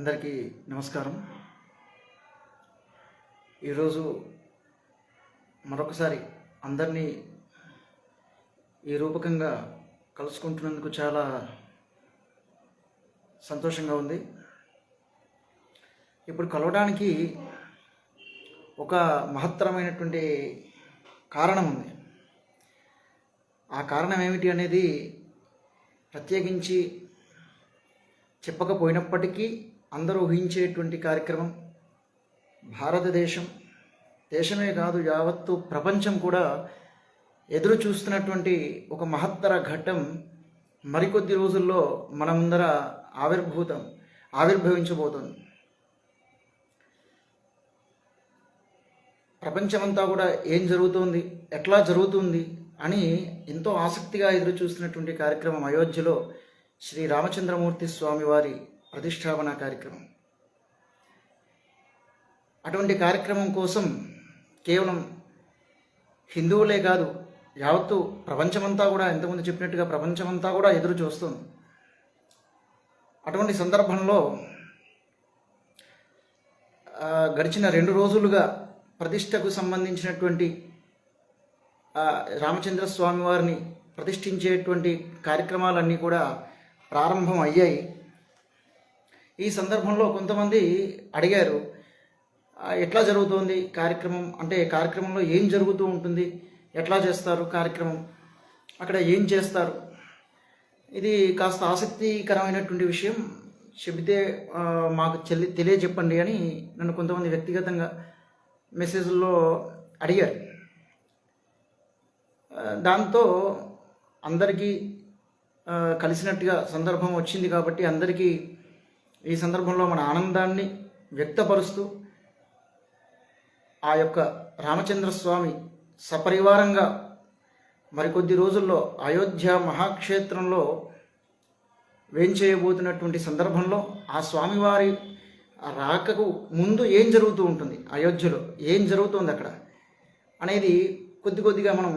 అందరికీ నమస్కారం. ఈరోజు మరొకసారి అందరినీ ఈ రూపకంగా కలుసుకుంటున్నందుకు చాలా సంతోషంగా ఉంది. ఇప్పుడు కలవడానికి ఒక మహత్తరమైనటువంటి కారణం ఉంది. ఆ కారణం ఏమిటి అనేది ప్రత్యేకించి చెప్పకపోయినప్పటికీ అందరూ ఊహించేటువంటి కార్యక్రమం. భారతదేశం దేశమే కాదు యావత్తు ప్రపంచం కూడా ఎదురు చూస్తున్నటువంటి ఒక మహత్తర ఘట్టం మరికొద్ది రోజుల్లో మన ముందర ఆవిర్భూతం ఆవిర్భవించబోతుంది. ప్రపంచమంతా కూడా ఏం జరుగుతోంది ఎట్లా జరుగుతుంది అని ఎంతో ఆసక్తిగా ఎదురు చూస్తున్నటువంటి కార్యక్రమం అయోధ్యలో శ్రీ రామచంద్రమూర్తి స్వామివారి ప్రతిష్టాపన కార్యక్రమం. అటువంటి కార్యక్రమం కోసం కేవలం హిందువులే కాదు యావత్తు ప్రపంచమంతా కూడా ఎంతమంది చెప్పినట్టుగా ప్రపంచమంతా కూడా ఎదురు చూస్తుంది. అటువంటి సందర్భంలో గడిచిన రెండు రోజులుగా ప్రతిష్టకు సంబంధించినటువంటి రామచంద్ర స్వామి వారిని ప్రతిష్ఠించేటువంటి కార్యక్రమాలన్నీ కూడా ప్రారంభం అయ్యాయి. ఈ సందర్భంలో కొంతమంది అడిగారు ఎట్లా జరుగుతోంది కార్యక్రమం? అంటే కార్యక్రమంలో ఏం జరుగుతూ ఉంటుంది? ఎట్లా చేస్తారు కార్యక్రమం? అక్కడ ఏం చేస్తారు? ఇది కాస్త ఆసక్తికరమైనటువంటి విషయం. చెబితే మాకు చెల్లి తెలియజెప్పండి అని నన్ను కొంతమంది వ్యక్తిగతంగా మెసేజ్లో అడిగారు. దాంతో అందరికీ కలిసినట్టుగా సందర్భం వచ్చింది కాబట్టి అందరికీ ఈ సందర్భంలో మన ఆనందాన్ని వ్యక్తపరుస్తూ ఆ యొక్క రామచంద్ర స్వామి సపరివారంగా మరికొద్ది రోజుల్లో అయోధ్య మహాక్షేత్రంలో వేంచేయబోతున్నటువంటి సందర్భంలో ఆ స్వామివారి రాకకు ముందు ఏం జరుగుతూ ఉంటుంది? అయోధ్యలో ఏం జరుగుతుంది అక్కడ? అనేది కొద్ది కొద్దిగా మనం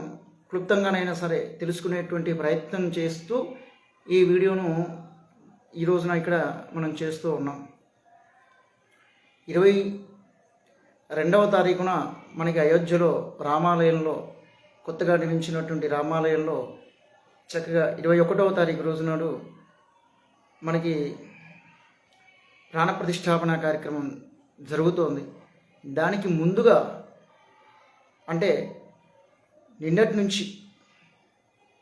క్లుప్తంగానైనా సరే తెలుసుకునేటువంటి ప్రయత్నం చేస్తూ ఈ వీడియోను ఈ రోజున ఇక్కడ మనం చేస్తూ ఉన్నాం. ఇరవై రెండవ తారీఖున మనకి అయోధ్యలో రామాలయంలో కొత్తగా నిర్మించినటువంటి రామాలయంలో చక్కగా ఇరవై ఒకటవ తారీఖు రోజు నాడు మనకి ప్రాణ ప్రతిష్టాపన కార్యక్రమం జరుగుతోంది. దానికి ముందుగా అంటే నిన్నటి నుంచి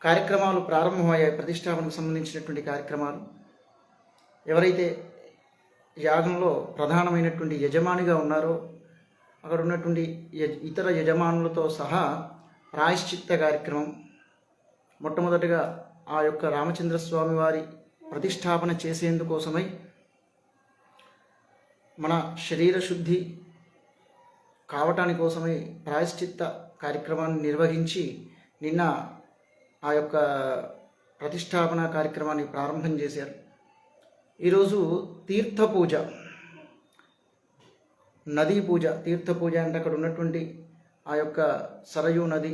కార్యక్రమాలు ప్రారంభమయ్యాయి. ప్రతిష్టాపనకు సంబంధించినటువంటి కార్యక్రమాలు. ఎవరైతే యాగంలో ప్రధానమైనటువంటి యజమానిగా ఉన్నారో అక్కడ ఉన్నటువంటి యజ ఇతర యజమానులతో సహా ప్రాయశ్చిత్త కార్యక్రమం మొట్టమొదటిగా ఆ యొక్క రామచంద్ర స్వామి వారి ప్రతిష్టాపన చేసేందుకోసమై మన శరీర శుద్ధి కావటాని కోసమై ప్రాయశ్చిత్త కార్యక్రమాన్ని నిర్వహించి నిన్న ఆ యొక్క ప్రతిష్టాపన కార్యక్రమాన్ని ప్రారంభం చేశారు. ఈరోజు తీర్థ పూజ నదీ పూజ. తీర్థ పూజ అంటే అక్కడ ఉన్నటువంటి ఆ యొక్క సరయూ నది.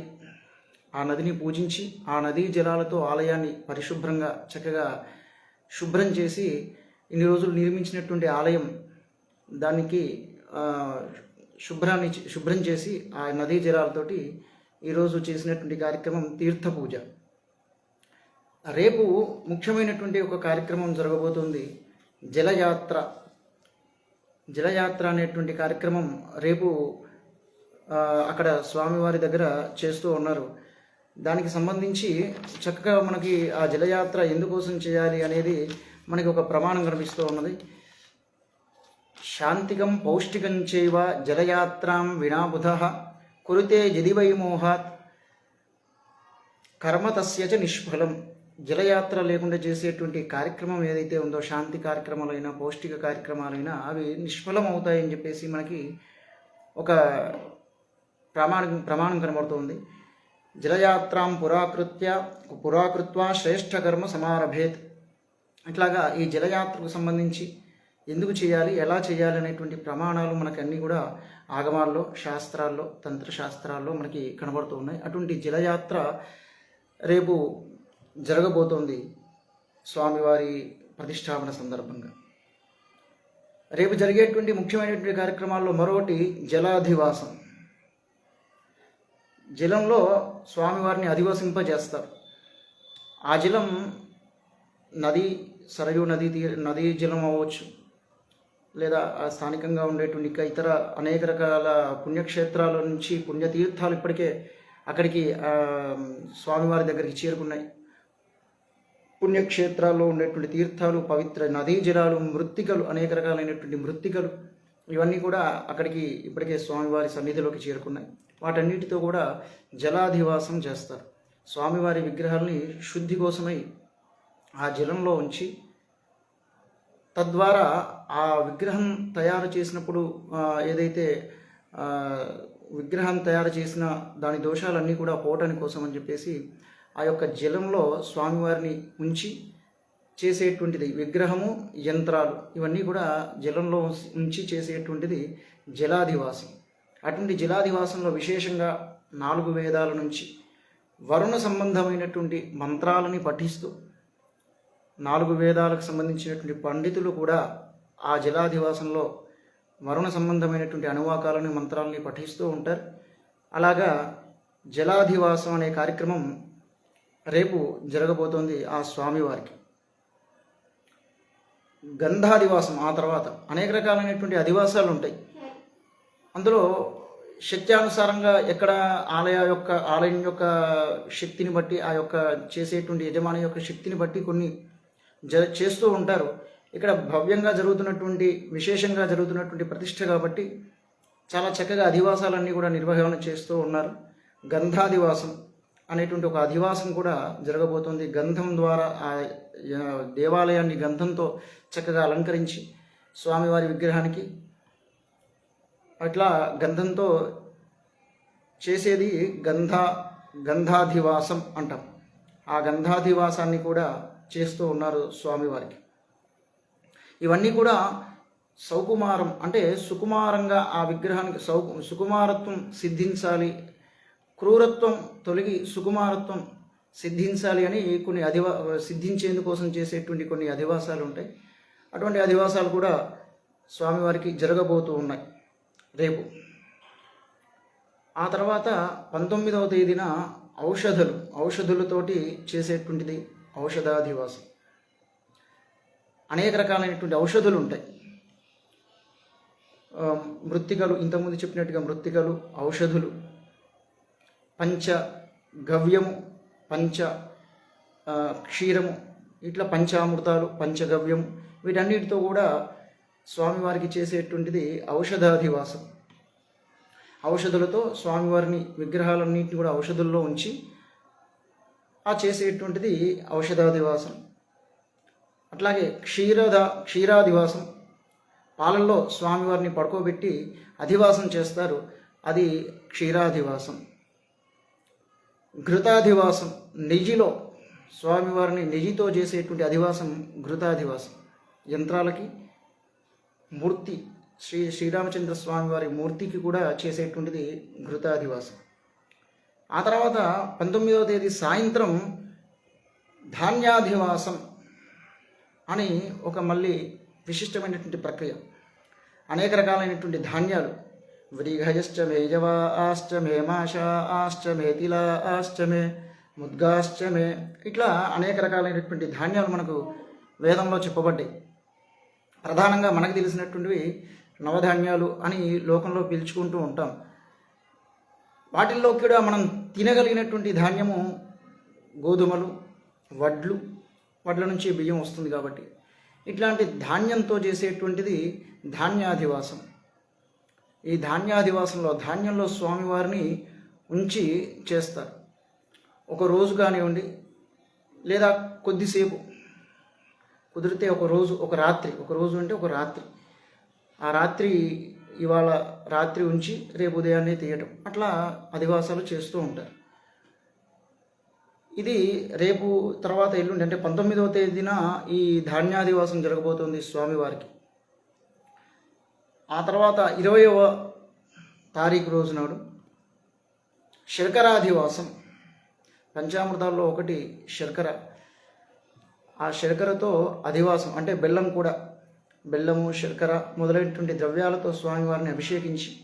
ఆ నదిని పూజించి ఆ నదీ జలాలతో ఆలయాన్ని పరిశుభ్రంగా చక్కగా శుభ్రం చేసి ఇన్ని రోజులు నిర్మించినటువంటి ఆలయం దానికి శుభ్రాన్ని శుభ్రం చేసి ఆ నదీ జలాలతోటి ఈరోజు చేసినటువంటి కార్యక్రమం తీర్థ పూజ రేపు ముఖ్యమైనటువంటి ఒక కార్యక్రమం జరగబోతుంది. జలయాత్ర. జలయాత్ర అనేటువంటి కార్యక్రమం రేపు అక్కడ స్వామివారి దగ్గర చేస్తూ ఉన్నారు. దానికి సంబంధించి చక్కగా మనకి ఆ జలయాత్ర ఎందుకోసం చేయాలి అనేది మనకి ఒక ప్రమాణం కనిపిస్తూ ఉన్నది. శాంతికం పౌష్టికం చైవ జలయాత్రాం వినాబుధ కురితే యది మోహాత్. కర్మ తస్య నిష్ఫలం జలయాత్ర లేకుండా చేసేటువంటి కార్యక్రమం ఏదైతే ఉందో శాంతి కార్యక్రమాలైనా పౌష్టిక కార్యక్రమాలైనా అవి నిష్ఫలం అవుతాయని చెప్పేసి మనకి ఒక ప్రమాణం ప్రమాణం కనబడుతుంది. జలయాత్రాం పురాకృత్య పురాకృత్వ శ్రేష్ఠ కర్మ సమారభేత్. ఇట్లాగా ఈ జలయాత్రకు సంబంధించి ఎందుకు చేయాలి ఎలా చేయాలి అనేటువంటి ప్రమాణాలు మనకు అన్నీ కూడా ఆగమాల్లో శాస్త్రాల్లో తంత్రశాస్త్రాల్లో మనకి కనబడుతూ ఉన్నాయి. అటువంటి జలయాత్ర రేపు జరగబోతోంది స్వామివారి ప్రతిష్టాపన సందర్భంగా. రేపు జరిగేటువంటి ముఖ్యమైనటువంటి కార్యక్రమాల్లో మరొకటి జలాధివాసం. జలంలో స్వామివారిని అధివసింపజేస్తారు. ఆ జలం నది సరయు నది తీర నదీ జలం అవ్వచ్చు లేదా స్థానికంగా ఉండేటువంటి ఇంకా ఇతర అనేక రకాల పుణ్యక్షేత్రాల నుంచి పుణ్యతీర్థాలు ఇప్పటికే అక్కడికి స్వామివారి దగ్గరికి చేరుకున్నాయి. పుణ్యక్షేత్రాల్లో ఉండేటువంటి తీర్థాలు పవిత్ర నదీ జలాలు మృత్తికలు అనేక రకాలైనటువంటి మృత్తికలు ఇవన్నీ కూడా అక్కడికి ఇప్పటికే స్వామివారి సన్నిధిలోకి చేరుకున్నాయి. వాటన్నిటితో కూడా జలాధివాసం చేస్తారు. స్వామివారి విగ్రహాల్ని శుద్ధి కోసమై ఆ జలంలో ఉంచి తద్వారా ఆ విగ్రహం తయారు చేసినప్పుడు ఏదైతే విగ్రహం తయారు చేసిన దాని దోషాలన్నీ కూడా పోవటాని కోసం అని చెప్పేసి ఆ యొక్క జలంలో స్వామివారిని ఉంచి చేసేటువంటిది విగ్రహము యంత్రాలు ఇవన్నీ కూడా జలంలో ఉంచి చేసేటువంటిది జలాధివాసం అటువంటి జలాధివాసంలో విశేషంగా నాలుగు వేదాల నుంచి వరుణ సంబంధమైనటువంటి మంత్రాలని పఠిస్తూ నాలుగు వేదాలకు సంబంధించినటువంటి పండితులు కూడా ఆ జలాధివాసంలో వరుణ సంబంధమైనటువంటి అనువాకాలని మంత్రాలని పఠిస్తూ ఉంటారు. అలాగా జలాధివాసం అనే కార్యక్రమం రేపు జరగబోతోంది ఆ స్వామివారికి. గంధాదివాసం ఆ తర్వాత అనేక రకాలైనటువంటి అధివాసాలు ఉంటాయి. అందులో శక్త్యానుసారంగా ఎక్కడ ఆలయ యొక్క ఆలయం యొక్క శక్తిని బట్టి ఆ యొక్క చేసేటువంటి యజమాని యొక్క శక్తిని బట్టి కొన్ని జ చేస్తూ ఉంటారు. ఇక్కడ భవ్యంగా జరుగుతున్నటువంటి విశేషంగా జరుగుతున్నటువంటి ప్రతిష్ట కాబట్టి చాలా చక్కగా అధివాసాలన్నీ కూడా నిర్వహణ చేస్తూ ఉన్నారు. గంధాదివాసం అనేటువంటి ఒక అధివాసం కూడా జరగబోతోంది. గంధం ద్వారా ఆ దేవాలయాన్ని గంధంతో చక్కగా అలంకరించి స్వామివారి విగ్రహానికి అట్లా గంధంతో చేసేది గంధ గంధాధివాసం అంటాం. ఆ గంధాధివాసాన్ని కూడా చేస్తూ ఉన్నారు స్వామివారికి. ఇవన్నీ కూడా సౌకుమారం అంటే సుకుమారంగా ఆ విగ్రహానికి సౌ సుకుమారత్వం సిద్ధించాలి క్రూరత్వం తొలగి సుకుమారత్వం సిద్ధించాలి అని కొన్ని అధివా సిద్ధించేందుకోసం చేసేటువంటి కొన్ని అధివాసాలు ఉంటాయి. అటువంటి అధివాసాలు కూడా స్వామివారికి జరగబోతూ ఉన్నాయి రేపు. ఆ తర్వాత పంతొమ్మిదవ తేదీన ఔషధలు ఔషధులతోటి చేసేటువంటిది ఔషధాధివాసం. అనేక రకాలైనటువంటి ఔషధులు ఉంటాయి. మృత్తికలు ఇంతకుముందు చెప్పినట్టుగా మృత్తికలు ఔషధులు పంచ గవ్యము పంచ క్షీరము ఇట్లా పంచామృతాలు పంచగవ్యము వీటన్నిటితో కూడా స్వామివారికి చేసేటువంటిది ఔషధాధివాసం. ఔషధులతో స్వామివారిని విగ్రహాలన్నింటినీ కూడా ఔషధుల్లో ఉంచి ఆ చేసేటువంటిది ఔషధాదివాసం అట్లాగే క్షీరద క్షీరాదివాసం పాలల్లో స్వామివారిని పడుకోబెట్టి అధివాసం చేస్తారు. అది క్షీరాధివాసం. ఘృతాధివాసం నిజిలో స్వామివారిని నిజితో చేసేటువంటి అధివాసం ఘృతాధివాసం. యంత్రాలకి మూర్తి శ్రీ శ్రీరామచంద్ర స్వామి వారి మూర్తికి కూడా చేసేటువంటిది ఘృతాధివాసం. ఆ తర్వాత పంతొమ్మిదవ తేదీ సాయంత్రం ధాన్యాధివాసం అని ఒక మళ్ళీ విశిష్టమైనటువంటి ప్రక్రియ. అనేక రకాలైనటువంటి ధాన్యాలు వ్రీహయశ్చమే యవా ఆశ్చమే మాషా ఆశ్చమే తిలా ఆశ్చమే ముద్గాశ్చమే ఇట్లా అనేక రకాలైనటువంటి ధాన్యాలు మనకు వేదంలో చెప్పబడ్డాయి. ప్రధానంగా మనకు తెలిసినటువంటివి నవధాన్యాలు అని లోకంలో పిలుచుకుంటూ ఉంటాం. వాటిల్లో కూడా మనం తినగలిగినటువంటి ధాన్యము గోధుమలు వడ్లు వడ్ల నుంచి బియ్యం వస్తుంది కాబట్టి ఇట్లాంటి ధాన్యంతో చేసేటువంటిది ధాన్యాధివాసం. ఈ ధాన్యాధివాసంలో ధాన్యంలో స్వామివారిని ఉంచి చేస్తారు. ఒక రోజు కానివ్వండి లేదా కొద్దిసేపు కుదిరితే ఒక రోజు ఒక రాత్రి ఒక రోజు అంటే ఒక రాత్రి. ఆ రాత్రి ఇవాళ రాత్రి ఉంచి రేపు ఉదయాన్నే తీయటం. అట్లా అధివాసాలు చేస్తూ ఉంటారు. ఇది రేపు తర్వాత ఎల్లుండి అంటే పంతొమ్మిదవ తేదీన ఈ ధాన్యాదివాసం జరగబోతోంది స్వామివారికి. ఆ తర్వాత ఇరవయవ తారీఖు రోజు నాడు శర్కరాధివాసం. పంచామృతాల్లో ఒకటి శర్కర. ఆ శర్కరతో అధివాసం అంటే బెల్లం కూడా. బెల్లము శర్కర మొదలైనటువంటి ద్రవ్యాలతో స్వామివారిని అభిషేకించి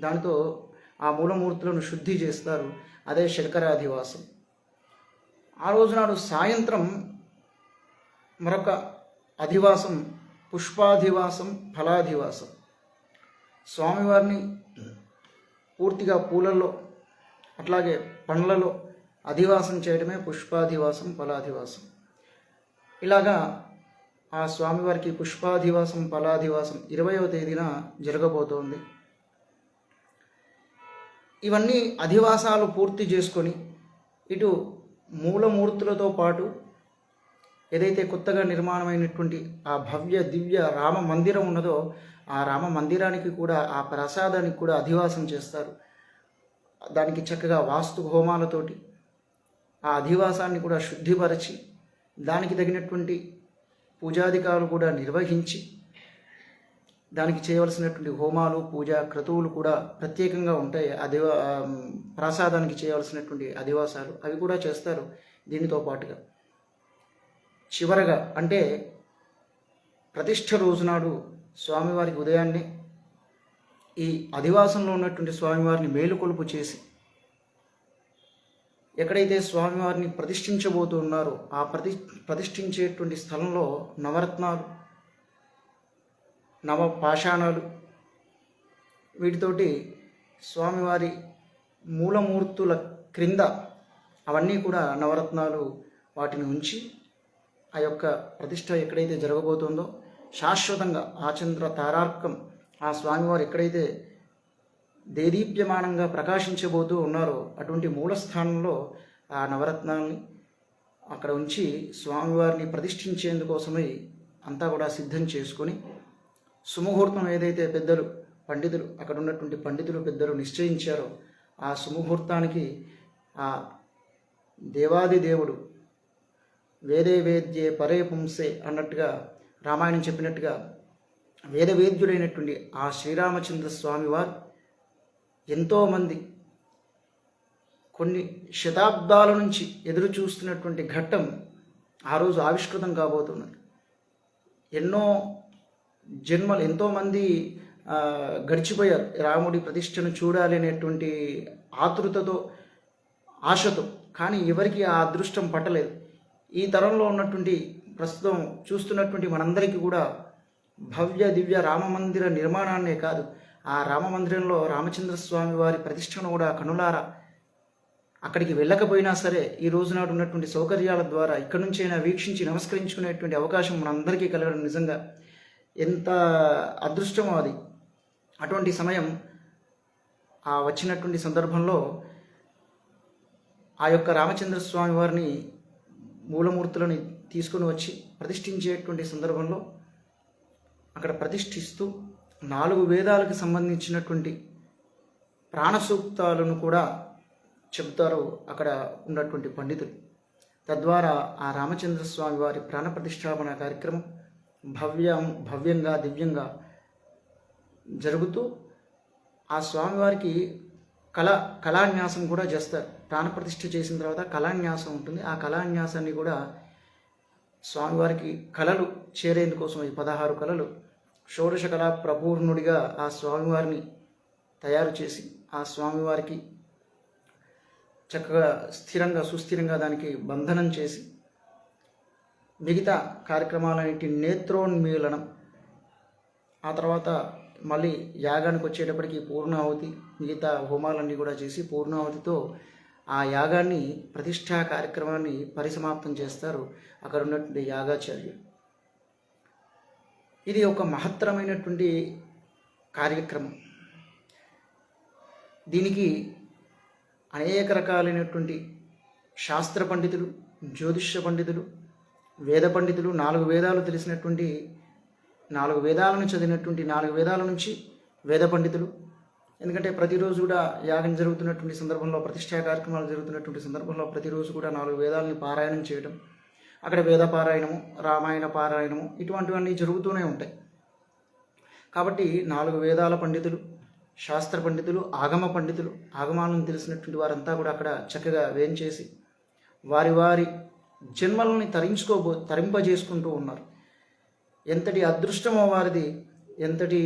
దానితో ఆ మూలమూర్తులను శుద్ధి చేస్తారు. అదే శర్కరాధివాసం. ఆ రోజు నాడు సాయంత్రం మరొక అధివాసం పుష్పాధివాసం ఫలాధివాసం. స్వామివారిని పూర్తిగా పూలల్లో అట్లాగే పండ్లలో అధివాసం చేయడమే పుష్పాధివాసం ఫలాధివాసం. ఇలాగా ఆ స్వామివారికి పుష్పాధివాసం ఫలాధివాసం ఇరవయవ తేదీన జరగబోతోంది. ఇవన్నీ అధివాసాలు పూర్తి చేసుకొని ఇటు మూలమూర్తులతో పాటు ఏదైతే కొత్తగా నిర్మాణమైనటువంటి ఆ భవ్య దివ్య రామ మందిరం ఉన్నదో ఆ రామ మందిరానికి కూడా ఆ ప్రసాదానికి కూడా అధివాసం చేస్తారు. దానికి చక్కగా వాస్తు హోమాలతోటి ఆ అధివాసాన్ని కూడా శుద్ధిపరచి దానికి తగినటువంటి పూజాధికారులు కూడా నిర్వహించి దానికి చేయవలసినటువంటి హోమాలు పూజా క్రతువులు కూడా ప్రత్యేకంగా ఉంటాయి. అధివా ప్రసాదానికి చేయవలసినటువంటి అధివాసాలు అవి కూడా చేస్తారు దీనితో పాటుగా. చివరగా అంటే ప్రతిష్ట రోజునాడు స్వామివారికి ఉదయాన్నే ఈ అధివాసంలో ఉన్నటువంటి స్వామివారిని మేలుకొలుపు చేసి ఎక్కడైతే స్వామివారిని ప్రతిష్ఠించబోతున్నారో ఆ ప్రతి ప్రతిష్ఠించేటువంటి స్థలంలో నవరత్నాలు నవ పాషాణాలు వీటితోటి స్వామివారి మూలమూర్తుల క్రింద అవన్నీ కూడా నవరత్నాలు వాటిని ఉంచి ఆ యొక్క ప్రతిష్ట ఎక్కడైతే జరగబోతుందో శాశ్వతంగా ఆచంద్ర తారార్కం ఆ స్వామివారు ఎక్కడైతే దేదీప్యమానంగా ప్రకాశించబోతూ ఉన్నారో అటువంటి మూలస్థానంలో ఆ నవరత్నాల్ని అక్కడ ఉంచి స్వామివారిని ప్రతిష్ఠించేందుకోసమై అంతా కూడా సిద్ధం చేసుకొని సుముహూర్తం ఏదైతే పెద్దలు పండితులు అక్కడ ఉన్నటువంటి పండితులు పెద్దలు నిశ్చయించారో ఆ సుముహూర్తానికి ఆ దేవాది దేవుడు వేదే వేద్యే పరే పుంసే అన్నట్టుగా రామాయణం చెప్పినట్టుగా వేదవేద్యుడైనటువంటి ఆ శ్రీరామచంద్ర స్వామివారు ఎంతోమంది కొన్ని శతాబ్దాల నుంచి ఎదురు చూస్తున్నటువంటి ఘట్టం ఆ రోజు ఆవిష్కృతం కాబోతున్నది. ఎన్నో జన్మలు ఎంతోమంది గడిచిపోయారు. రాముడి ప్రతిష్టను చూడాలి అనేటువంటి ఆతృతతో ఆశతో. కానీ ఎవరికి ఆ అదృష్టం పట్టలేదు. ఈ తరంలో ఉన్నటువంటి ప్రస్తుతం చూస్తున్నటువంటి మనందరికీ కూడా భవ్య దివ్య రామమందిర నిర్మాణాన్నే కాదు ఆ రామమందిరంలో రామచంద్ర స్వామి వారి ప్రతిష్టను కూడా కనులారా. అక్కడికి వెళ్ళకపోయినా సరే ఈ రోజు నాడు ఉన్నటువంటి సౌకర్యాల ద్వారా ఇక్కడి నుంచైనా వీక్షించి నమస్కరించుకునేటువంటి అవకాశం మనందరికీ కలగడం నిజంగా ఎంత అదృష్టమో అది. అటువంటి సమయం ఆ వచ్చినటువంటి సందర్భంలో ఆ యొక్క రామచంద్ర స్వామి వారిని మూలమూర్తులని తీసుకొని వచ్చి ప్రతిష్ఠించేటువంటి సందర్భంలో అక్కడ ప్రతిష్ఠిస్తూ నాలుగు వేదాలకు సంబంధించినటువంటి ప్రాణసూక్తాలను కూడా చెబుతారు అక్కడ ఉన్నటువంటి పండితులు. తద్వారా ఆ రామచంద్రస్వామి వారి ప్రాణ ప్రతిష్టాపన కార్యక్రమం భవ్యం భవ్యంగా దివ్యంగా జరుగుతూ ఆ స్వామివారికి కళ కళాన్యాసం కూడా చేస్తారు. ప్రాణప్రతిష్ఠ చేసిన తర్వాత కళాన్యాసం ఉంటుంది. ఆ కళాన్యాసాన్ని కూడా స్వామివారికి కళలు చేరేందుకోసం ఈ పదహారు కళలు షోడశ కళా ప్రపూర్ణుడిగా ఆ స్వామివారిని తయారు చేసి ఆ స్వామివారికి చక్కగా స్థిరంగా సుస్థిరంగా దానికి బంధనం చేసి మిగతా కార్యక్రమాలన్నిటి నేత్రోన్మీలనం ఆ తర్వాత మళ్ళీ యాగానికి వచ్చేటప్పటికి పూర్ణాహుతి మిగతా హోమాలన్నీ కూడా చేసి పూర్ణాహుతితో ఆ యాగాన్ని ప్రతిష్టా కార్యక్రమాన్ని పరిసమాప్తం చేస్తారు అక్కడ ఉన్నటువంటి యాగాచార్యులు. ఇది ఒక మహత్తరమైనటువంటి కార్యక్రమం. దీనికి అనేక రకాలైనటువంటి శాస్త్ర పండితులు జ్యోతిష్య పండితులు వేద పండితులు నాలుగు వేదాలు తెలిసినటువంటి నాలుగు వేదాలను చదివినటువంటి నాలుగు వేదాల నుంచి వేద పండితులు ఎందుకంటే ప్రతిరోజు కూడా యాగం జరుగుతున్నటువంటి సందర్భంలో ప్రతిష్టా కార్యక్రమాలు జరుగుతున్నటువంటి సందర్భంలో ప్రతిరోజు కూడా నాలుగు వేదాలని పారాయణం చేయడం అక్కడ వేద పారాయణము రామాయణ పారాయణము ఇటువంటివన్నీ జరుగుతూనే ఉంటాయి. కాబట్టి నాలుగు వేదాల పండితులు శాస్త్ర పండితులు ఆగమ పండితులు ఆగమాలను తెలిసినటువంటి వారంతా కూడా అక్కడ చక్కగా వేంచేసి వారి వారి జన్మలని తరించుకోబో తరింపజేసుకుంటూ ఉన్నారు. ఎంతటి అదృష్టమో వారిది ఎంతటి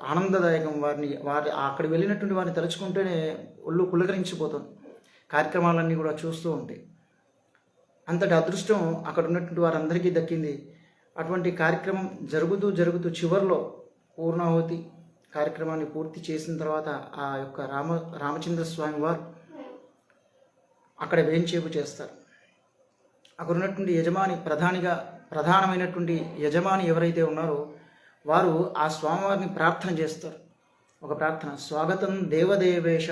ఆనందదాయకం వారిని వారి అక్కడ వెళ్ళినటువంటి వారిని తలుచుకుంటేనే ఒళ్ళు పులకరించిపోతుంది కార్యక్రమాలన్నీ కూడా చూస్తూ ఉంటాయి. అంతటి అదృష్టం అక్కడ ఉన్నటువంటి వారందరికీ దక్కింది. అటువంటి కార్యక్రమం జరుగుతూ జరుగుతూ చివరిలో పూర్ణాహుతి కార్యక్రమాన్ని పూర్తి చేసిన తర్వాత ఆ యొక్క రామ రామచంద్ర స్వామి వారు అక్కడ వేంచేపు చేస్తారు. అక్కడ ఉన్నటువంటి యజమాని ప్రధానిగా ప్రధానమైనటువంటి యజమాని ఎవరైతే ఉన్నారో వారు ఆ స్వామివారిని ప్రార్థన చేస్తారు. ఒక ప్రార్థన. స్వాగతం దేవదేవేశ.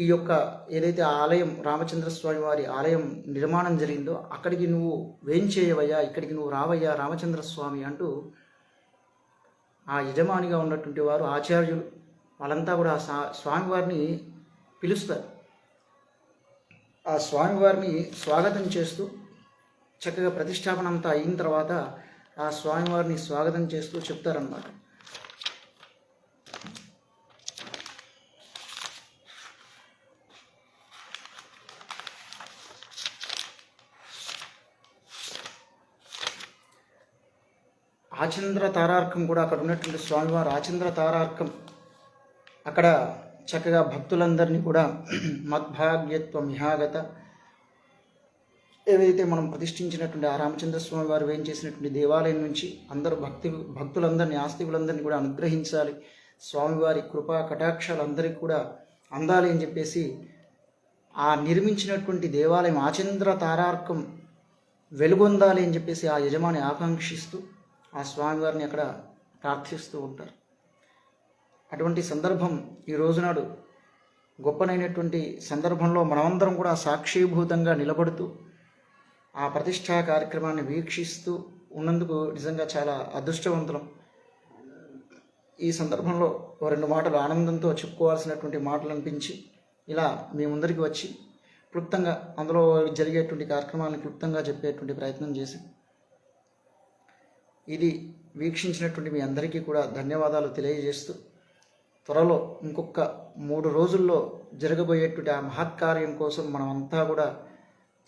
ఈ యొక్క ఏదైతే ఆలయం రామచంద్ర స్వామి వారి ఆలయం నిర్మాణం జరిగిందో అక్కడికి నువ్వు వేంచేయవయ్యా ఇక్కడికి నువ్వు రావయ్యా రామచంద్ర స్వామి అంటూ ఆ యజమానిగా ఉన్నటువంటి వారు ఆచార్యులు వాళ్ళంతా కూడా ఆ సా- స్వామివారిని పిలుస్తారు. ఆ స్వామివారిని స్వాగతం చేస్తూ చక్కగా ప్రతిష్టాపన అంతా అయిన తర్వాత ఆ స్వామివారిని స్వాగతం చేస్తూ చెప్తారన్నమాట. ఆచంద్ర తారార్కం కూడా అక్కడ ఉన్నటువంటి స్వామివారు ఆచంద్ర తారార్కం. అక్కడ చక్కగా భక్తులందరినీ కూడా మద్భాగ్యత్వం ఇహాగత ఏదైతే మనం ప్రతిష్ఠించినటువంటి ఆ రామచంద్ర స్వామి వారు వేం చేసినటువంటి దేవాలయం నుంచి అందరూ భక్తి భక్తులందరినీ ఆస్తికులందరినీ కూడా అనుగ్రహించాలి. స్వామివారి కృపా కటాక్షాలు అందరికీ కూడా అందాలి అని చెప్పేసి ఆ నిర్మించినటువంటి దేవాలయం ఆచంద్ర తారార్కం వెలుగొందాలి అని చెప్పేసి ఆ యజమాని ఆకాంక్షిస్తూ ఆ స్వామివారిని అక్కడ ప్రార్థిస్తూ ఉంటారు. అటువంటి సందర్భం ఈ రోజునాడు గొప్పనైనటువంటి సందర్భంలో మనమందరం కూడా సాక్షీభూతంగా నిలబడుతూ ఆ ప్రతిష్టా కార్యక్రమాన్ని వీక్షిస్తూ ఉన్నందుకు నిజంగా చాలా అదృష్టవంతులం. ఈ సందర్భంలో ఓ రెండు మాటలు ఆనందంతో చెప్పుకోవాల్సినటువంటి మాటలు అనిపించి ఇలా మీ ముందరికి వచ్చి క్లుప్తంగా అందులో జరిగేటువంటి కార్యక్రమాలను క్లుప్తంగా చెప్పేటువంటి ప్రయత్నం చేసి ఇది వీక్షించినటువంటి మీ అందరికీ కూడా ధన్యవాదాలు తెలియజేస్తూ త్వరలో ఇంకొక మూడు రోజుల్లో జరగబోయేటువంటి ఆ మహత్కార్యం కోసం మనమంతా కూడా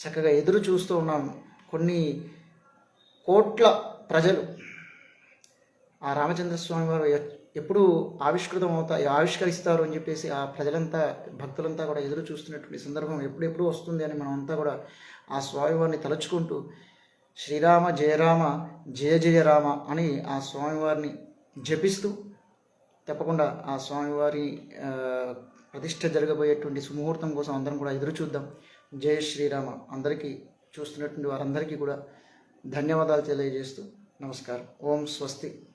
చక్కగా ఎదురు చూస్తూ ఉన్నాం కొన్ని కోట్ల ప్రజలు. ఆ రామచంద్రస్వామి వారు ఎప్పుడు ఆవిష్కృతం అవుతా ఆవిష్కరిస్తారు అని చెప్పేసి ఆ ప్రజలంతా భక్తులంతా కూడా ఎదురు చూస్తున్నటువంటి సందర్భం ఎప్పుడెప్పుడు వస్తుంది అని మనం అంతా కూడా ఆ స్వామివారిని తలుచుకుంటూ శ్రీరామ జయరామ జయ జయ రామ అని ఆ స్వామివారిని జపిస్తూ తప్పకుండా ఆ స్వామివారి ప్రతిష్ట జరగబోయేటువంటి సుముహూర్తం కోసం అందరం కూడా ఎదురు చూద్దాం. జయ శ్రీరామ. అందరికీ చూస్తున్నటువంటి వారందరికీ కూడా ధన్యవాదాలు తెలియజేస్తూ నమస్కారం. ఓం స్వస్తి.